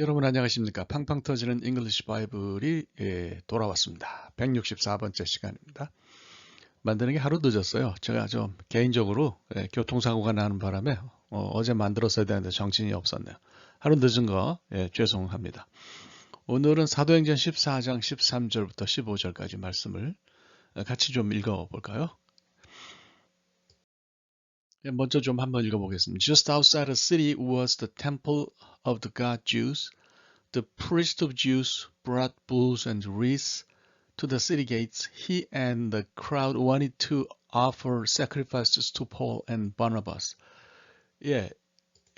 여러분 안녕하십니까? 팡팡 터지는 잉글리시 바이블이 예, 돌아왔습니다. 164번째 시간입니다. 만드는 게 하루 늦었어요. 제가 좀 개인적으로 예, 교통사고가 나는 바람에 어, 제 만들었어야 되는데 정신이 없었네요. 하루 늦은 거 예, 죄송합니다. 오늘은 사도행전 14장 13절부터 15절까지 말씀을 같이 좀 읽어 볼까요? 예, 먼저 좀 한번 읽어보겠습니다. Just outside the city was the temple of the god Jews. The priest of Jews brought bulls and wreaths to the city gates. He and the crowd wanted to offer sacrifices to Paul and Barnabas. 예,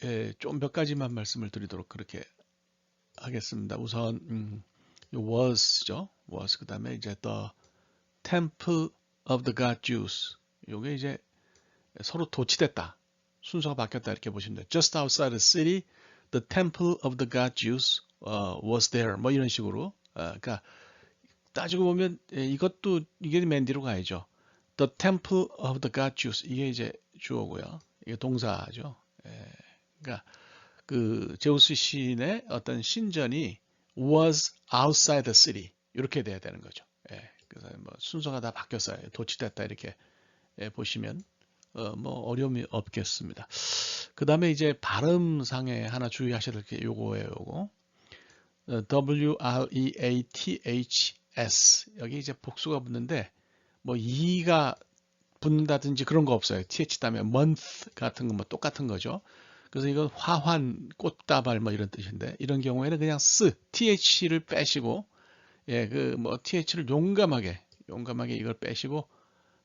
예 좀 몇 가지만 말씀을 드리도록 그렇게 하겠습니다. 우선 음, was죠. was 그 다음에 이제 the temple of the god Jews. 요게 이제 서로 도치됐다. 순서가 바뀌었다 이렇게 보시면 돼요. Just outside the city, the temple of the god Jews uh, was there. 뭐 이런 식으로. 어, 그러니까 따지고 보면 예, 이것도 이게 맨디로 가야죠. The temple of the god Jews 이게 이제 주어고요. 이게 동사죠. 예, 그러니까 그 제우스 신의 어떤 신전이 was outside the city 이렇게 돼야 되는 거죠. 예, 그래서 뭐 순서가 다 바뀌었어요. 도치됐다 이렇게 예, 보시면 어, 뭐 어려움이 없겠습니다. 그 다음에 이제 발음상에 하나 주의하셔야 될 게 요거예요. 요거. 어, W-R-E-A-T-H-S 여기 이제 복수가 붙는데 뭐 e가 붙는다든지 그런 거 없어요. th 다음에 month 같은 거 뭐 똑같은 거죠. 그래서 이건 화환, 꽃다발 뭐 이런 뜻인데 이런 경우에는 그냥 쓰, th를 빼시고 예, 그 뭐 th를 용감하게 용감하게 이걸 빼시고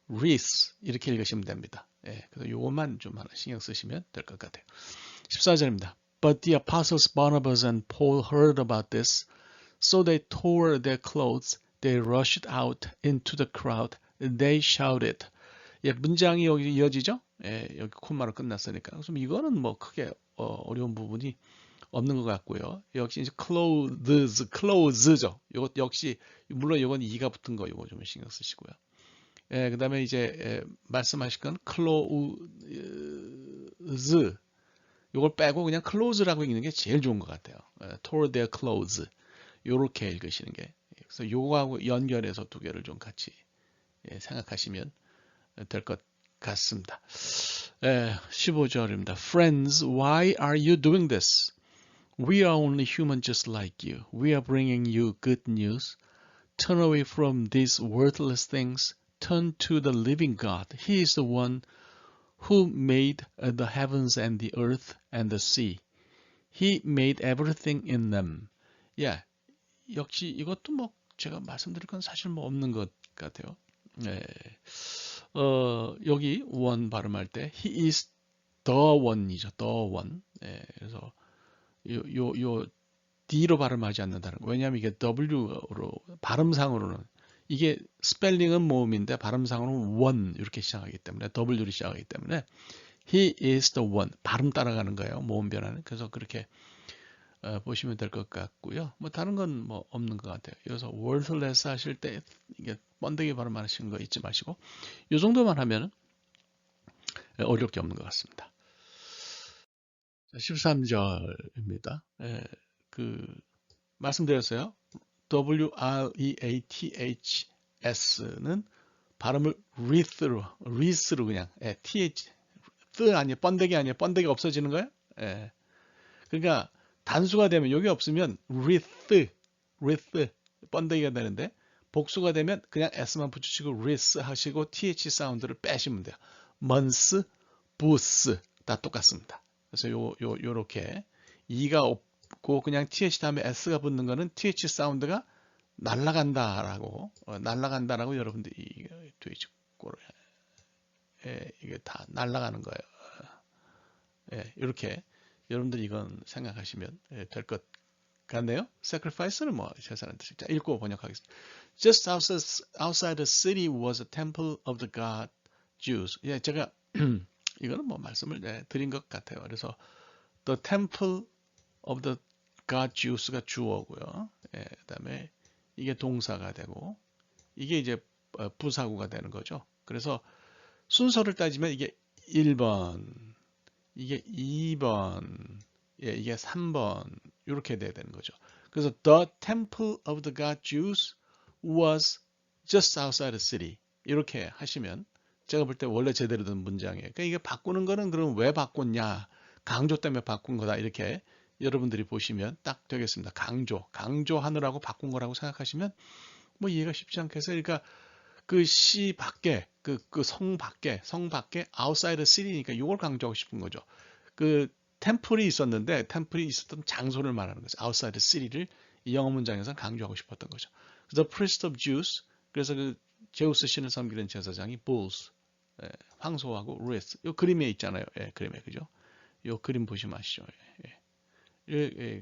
wreath 이렇게 읽으시면 됩니다. 예, 그래서 요것만 좀 하나 신경 쓰시면 될 것 같아요. 14절입니다. But the apostles Barnabas and Paul heard about this, so they tore their clothes, they rushed out into the crowd, they shouted. 예, 문장이 여기 이어지죠? 예, 여기 콤마로 끝났으니까. 그래서 이거는 뭐 크게 어, 려운 부분이 없는 것 같고요. 역시 이제 clothes, clothes죠. 이것 역시 물론 이건 이가 붙은 거 이거 좀 신경 쓰시고요. 예, 그 다음에 이제 예, 말씀하실 건 close 이걸 빼고 그냥 close라고 읽는 게 제일 좋은 것 같아요. 예, tore their clothes 이렇게 읽으시는 게 그래서 요거하고 연결해서 두 개를 좀 같이 예, 생각하시면 될 것 같습니다. 예, 15절입니다. Friends, why are you doing this? We are only human just like you. We are bringing you good news. Turn away from these worthless things turn to the living God. He is the one who made the heavens and the earth and the sea. He made everything in them. 예, 역시 이것도 뭐 제가 말씀드릴 건 사실 뭐 없는 것 같아요. 예. 어, 여기 one 발음할 때 he is the one이죠. the one. 예, 그래서 요, 요, 요 D로 발음하지 않는다는 거. 왜냐하면 이게 W로 발음상으로는 이게 스펠링은 모음인데 발음상으로는 one 이렇게 시작하기 때문에 W로 시작하기 때문에 he is the one 발음 따라가는 거예요. 모음 변화는. 그래서 그렇게 어, 보시면 될 것 같고요. 뭐 다른 건 뭐 없는 것 같아요. 그래서 worthless 하실 때 이게 번데기 발음하시는 거 잊지 마시고 이 정도만 하면 어려울 게 없는 것 같습니다. 13절입니다. 예, 그 말씀드렸어요. W-R-E-A-T-H-S는 발음을 wreath로, wreath로 그냥, 예, th, 뜨 아니에요. 번데기 아니에요. 번데기 없어지는 거예요? 예. 그러니까 단수가 되면 여기 없으면 wreath, wreath, 번데기가 되는데 복수가 되면 그냥 s만 붙이시고 wreath 하시고 th 사운드를 빼시면 돼요. months, booths 다 똑같습니다. 그래서 요, 요, 요렇게 이가 고 그냥 th 다음에 s가 붙는 거는 th 사운드가 날라간다라고 어, 날라간다라고 여러분들이 돼지꼬로 예, 이게 다 날라가는 거예요. 예, 이렇게 여러분들 이건 생각하시면 예, 될것 같네요. sacrifice는 뭐 제사라는 뜻이죠. 읽고 번역하겠습니다. Just outside the city was a temple of the god Jews. 예, 제가 이거는 뭐 말씀을 네, 드린 것 같아요. 그래서 the temple of the God Jews가 주어고요. 예, 그다음에 이게 동사가 되고 이게 이제 어, 부사구가 되는 거죠. 그래서 순서를 따지면 이게 1번, 이게 2번, 예, 이게 3번 이렇게 돼야 되는 거죠. 그래서 the temple of the god Jews was just outside the city. 이렇게 하시면 제가 볼 때 원래 제대로 된 문장이에요. 그러니까 이게 바꾸는 거는 그럼 왜 바꿨냐? 강조 때문에 바꾼 거다. 이렇게 여러분들이 보시면 딱 되겠습니다. 강조, 강조하느라고 바꾼 거라고 생각하시면 뭐 이해가 쉽지 않겠어요. 그러니까 그 시 밖에, 그, 그 성 밖에, 성 밖에 outside city니까 이걸 강조하고 싶은 거죠. 그 템플이 있었는데 템플이 있었던 장소를 말하는 거죠. outside city를 이 영어 문장에서 강조하고 싶었던 거죠. The priest of Jews, 그래서 그 제우스 신을 섬기는 제사장이 bulls, 예, 황소하고 wreath, 이 그림에 있잖아요. 예, 그림에 그죠? 이 그림 보시면 아시죠? 예, 예.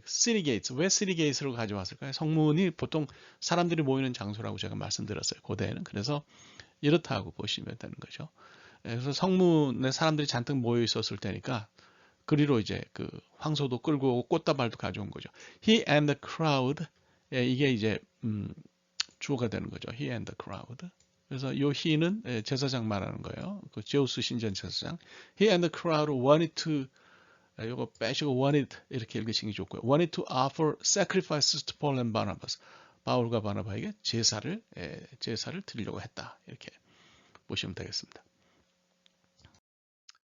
시리 게이트 왜 시리 게이트로 가져왔을까요? 성문이 보통 사람들이 모이는 장소라고 제가 말씀드렸어요. 고대에는 그래서 이렇다고 보시면 되는 거죠. 예, 그래서 성문에 사람들이 잔뜩 모여 있었을 때니까 그리로 이제 그 황소도 끌고 꽃다발도 가져온 거죠. He and the crowd 예, 이게 이제 음, 주어가 되는 거죠. He and the crowd. 그래서 요 he는 예, 제사장 말하는 거예요. 그 제우스 신전 제사장. He and the crowd wanted to 이거 빼시고 wanted 이렇게 읽으시는 게 좋고요. wanted to offer sacrifices to Paul and Barnabas. 바울과 바나바에게 제사를 예, 제사를 드리려고 했다. 이렇게 보시면 되겠습니다.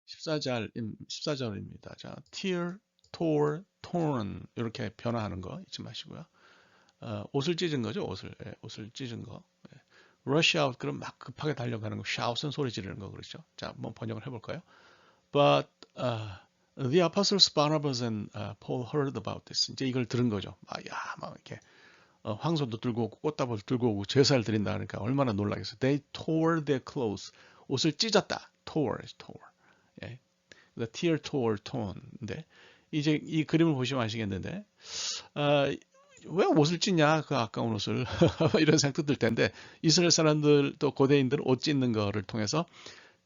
14절 14절입니다. 자, tear, tore, torn 이렇게 변화하는 거 잊지 마시고요. 어, 옷을 찢은 거죠. 옷을 예, 옷을 찢은 거. 예. rush out 그럼 막 급하게 달려가는 거. shout은 소리 지르는 거 그렇죠. 자, 한번 번역을 해볼까요? But uh, The apostles Barnabas and uh, Paul heard about this. 이제 이걸 들은 거죠. 아, 야, 막 이렇게 어, 황소도 들고 오고 꽃다발 들고 오고 제사를 드린다 그러니까 얼마나 놀라겠어요. They tore their clothes. 옷을 찢었다. tore, tore. 예. The tear tore torn.인데 이제 이 그림을 보시면 아시겠는데 어, 왜 옷을 찢냐 그 아까운 옷을 이런 생각도 들 텐데 이스라엘 사람들 또 고대인들은 옷 찢는 거를 통해서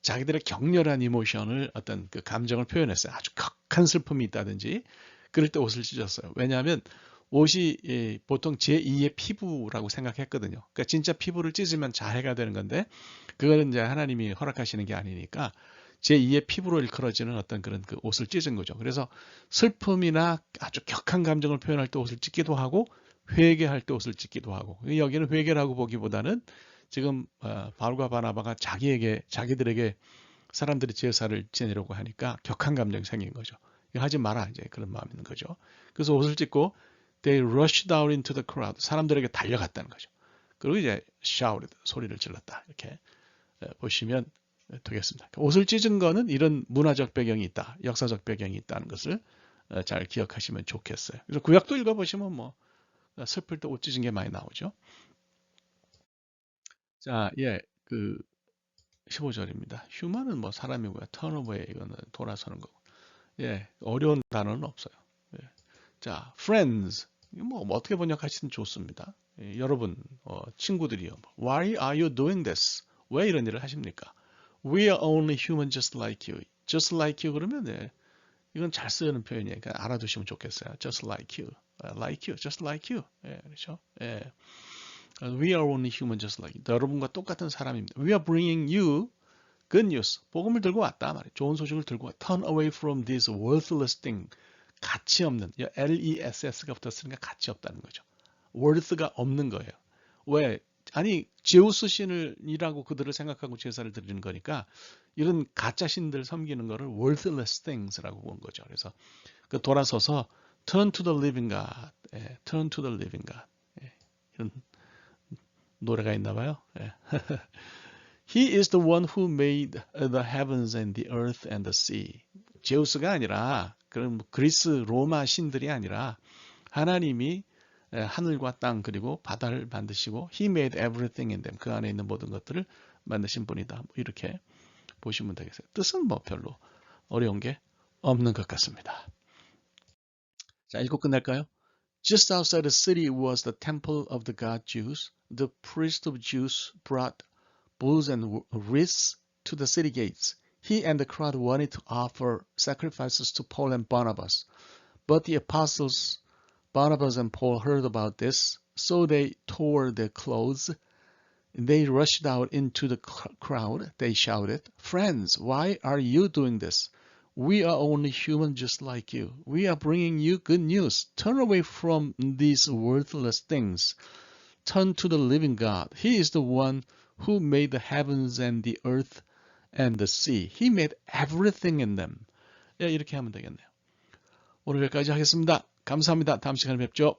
자기들의 격렬한 이모션을 어떤 그 감정을 표현했어요. 아주 극한 슬픔이 있다든지 그럴 때 옷을 찢었어요. 왜냐하면 옷이 예, 보통 제2의 피부라고 생각했거든요. 그러니까 진짜 피부를 찢으면 자해가 되는 건데 그거는 이제 하나님이 허락하시는 게 아니니까 제2의 피부로 일컬어지는 어떤 그런 그 옷을 찢은 거죠. 그래서 슬픔이나 아주 격한 감정을 표현할 때 옷을 찢기도 하고 회개할 때 옷을 찢기도 하고 여기는 회개라고 보기보다는 지금 어, 바울과 바나바가 자기에게 자기들에게 사람들이 제사를 지내려고 하니까 격한 감정이 생긴 거죠. 하지 마라 이제 그런 마음이 있는 거죠. 그래서 옷을 찢고 they rushed out into the crowd 사람들에게 달려갔다는 거죠. 그리고 이제 shouted 소리를 질렀다 이렇게 보시면 되겠습니다. 옷을 찢은 거는 이런 문화적 배경이 있다, 역사적 배경이 있다는 것을 잘 기억하시면 좋겠어요. 그래서 구약도 읽어보시면 뭐 슬플 때 옷 찢은 게 많이 나오죠. 자, 예, 그 15절입니다. 휴먼은 뭐 사람이고요. 턴오버에 이거는 돌아서는 거고. 예, 어려운 단어는 없어요. 예. 자, friends. 뭐 어떻게 번역하시든 좋습니다. 예, 여러분, 어, 친구들이요. Why are you doing this? 왜 이런 일을 하십니까? We are only human just like you. Just like you 그러면 예, 이건 잘 쓰는 표현이에요. 그러니까 알아두시면 좋겠어요. Just like you. Uh, like you. Just like you. 예, 그렇죠? 예. We are only human just like you. 여러분과 똑같은 사람입니다. We are bringing you good news. 복음을 들고 왔다 말이에요. 좋은 소식을 들고 왔다. Turn away from this worthless thing. 가치 없는. L-E-S-S가 붙었으니까 가치 없다는 거죠. worth가 없는 거예요. 왜? 아니 제우스 신을이라고 그들을 생각하고 제사를 드리는 거니까 이런 가짜 신들 섬기는 거를 worthless things라고 본 거죠. 그래서 그 돌아서서 turn to the living God, 예, turn to the living God 예, 노래가 있나 봐요. 예. He is the one who made the heavens and the earth and the sea. 제우스가 아니라 그런 뭐 그리스 로마 신들이 아니라 하나님이 하늘과 땅 그리고 바다를 만드시고 He made everything in them. 그 안에 있는 모든 것들을 만드신 분이다. 뭐 이렇게 보시면 되겠어요. 뜻은 뭐 별로 어려운 게 없는 것 같습니다. 자, 읽고 끝낼까요? Just outside the city was the temple of the god Jews. The priest of Jews brought bulls and wreaths to the city gates. He and the crowd wanted to offer sacrifices to Paul and Barnabas. But the apostles Barnabas and Paul heard about this, so they tore their clothes. They rushed out into the crowd. They shouted, Friends, why are you doing this? We are only human just like you. We are bringing you good news. Turn away from these worthless things. Turn to the living God. He is the one who made the heavens and the earth and the sea. He made everything in them. 예, 이렇게 하면 되겠네요. 오늘 여기까지 하겠습니다. 감사합니다. 다음 시간에 뵙죠.